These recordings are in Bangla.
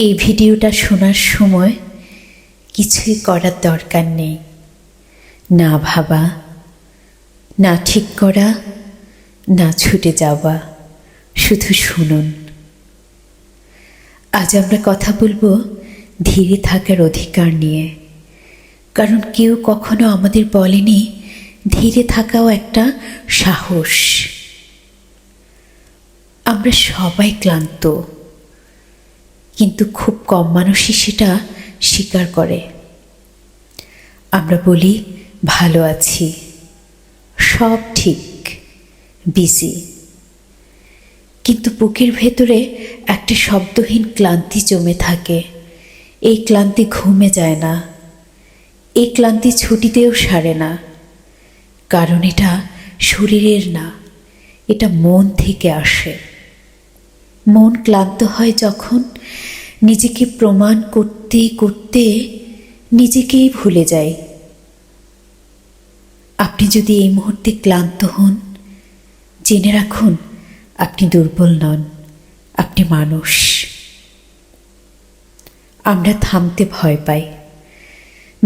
এই ভিডিওটা শোনার সময় কিছুই করার দরকার নেই। না ভাবা, না ঠিক করা, না ছুটে যাওয়া, শুধু শুনুন। আজ আমরা কথা বলব ধীরে থাকার অধিকার নিয়ে। কারণ কেউ কখনো আমাদের বলেনি ধীরে থাকাও একটা সাহস। আমরা সবাই ক্লান্ত। কিন্তু খুব কম মানুষই সেটা স্বীকার করে। আমরা বলি, ভালো আছি। সব ঠিক বিজি কিন্তু বুকের ভেতরে একটা শব্দহীন ক্লান্তি জমে থাকে। এই ক্লান্তি ঘুমে যায় না। এই ক্লান্তি ছুটিতেও সারে না। কারণ এটা শরীরের না, এটা মন থেকে আসে। মন ক্লান্ত হয় যখন নিজেকে প্রমাণ করতে করতে নিজেকেই ভুলে যায়। আপনি যদি এই মুহূর্তে ক্লান্ত হন, জেনে রাখুন আপনি দুর্বল নন, আপনি মানুষ। আমরা থামতে ভয় পাই।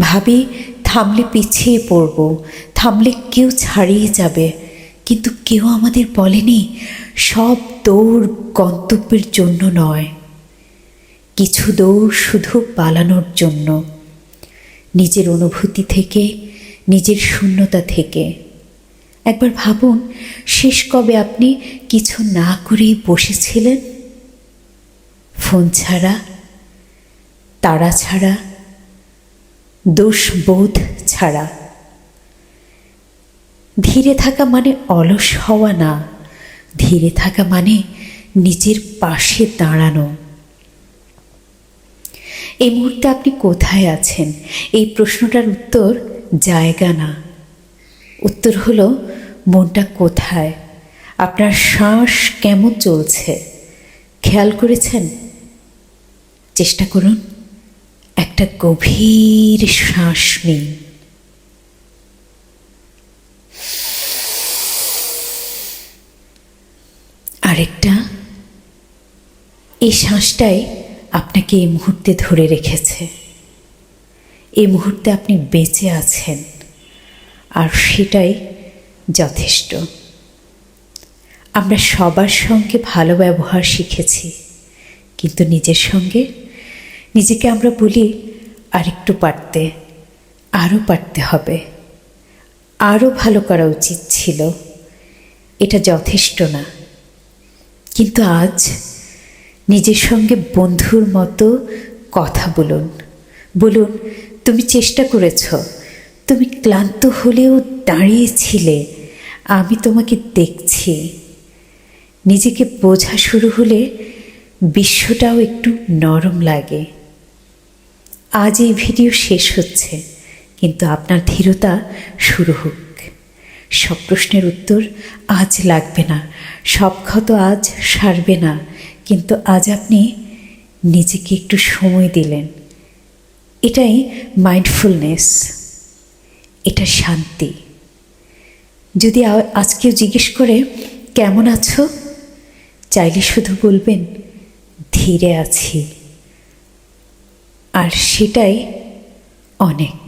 ভাবি, থামলে পিছিয়ে পড়ব, থামলে কেউ ছাড়িয়ে যাবে, কিন্তু কেউ আমাদের বলেনি, সব দৌড় গন্তব্যের জন্য নয়। কিছু দৌড় শুধু পালানোর জন্য। নিজের অনুভূতি থেকে, নিজের শূন্যতা থেকে। একবার ভাবুন, শেষ কবে আপনি কিছু না করেই বসেছিলেন? ফোন ছাড়া তারা ছাড়া, দোষবোধ ছাড়া। ধীরে থাকা মানে অলস হওয়া না। ধীরে থাকা মানে নিজের পাশে দাঁড়ানো। এই মুহূর্তে আপনি কোথায় আছেন? এই প্রশ্নটার উত্তর জায়গা না। উত্তর হলো, মনটা কোথায়? আপনার শ্বাস কেমন চলছে? খেয়াল করেছেন? চেষ্টা করুন, একটা গভীর শ্বাস নিন। আরেকটা? এই শ্বাসটাই আপনাকে এই মুহূর্তে ধরে রেখেছে। এই মুহূর্তে আপনি বেঁচে আছেন, আর সেটাই যথেষ্ট। আমরা সবার সঙ্গে ভালো ব্যবহার শিখেছি, কিন্তু নিজের সঙ্গে নিজেকে আমরা বলি আরেকটু পারতে আরও পারতে হবে আরও ভালো করা উচিত ছিল। এটা যথেষ্ট না। কিন্তু আজ নিজের সঙ্গে বন্ধুর মতো কথা বলুন। বলুন, তুমি চেষ্টা করেছ। তুমি ক্লান্ত হলেও দাঁড়িয়েছিলে। আমি তোমাকে দেখছি। নিজেকে বোঝা শুরু হলে বিশ্বটাও একটু নরম লাগে। আজ এই ভিডিও শেষ হচ্ছে, কিন্তু আপনার ধীরতা শুরু হোক সব প্রশ্নের উত্তর আজ লাগবে না। সব ক্ষত আজ সারবে না। কিন্তু আজ আপনি নিজেকে একটু সময় দিলেন। এটাই মাইন্ডফুলনেস এটা শান্তি। যদি আজকেও জিজ্ঞেস করে, কেমন আছো? চাইলে শুধু বলবেন, ধীরে আছি। আর সেটাই অনেক।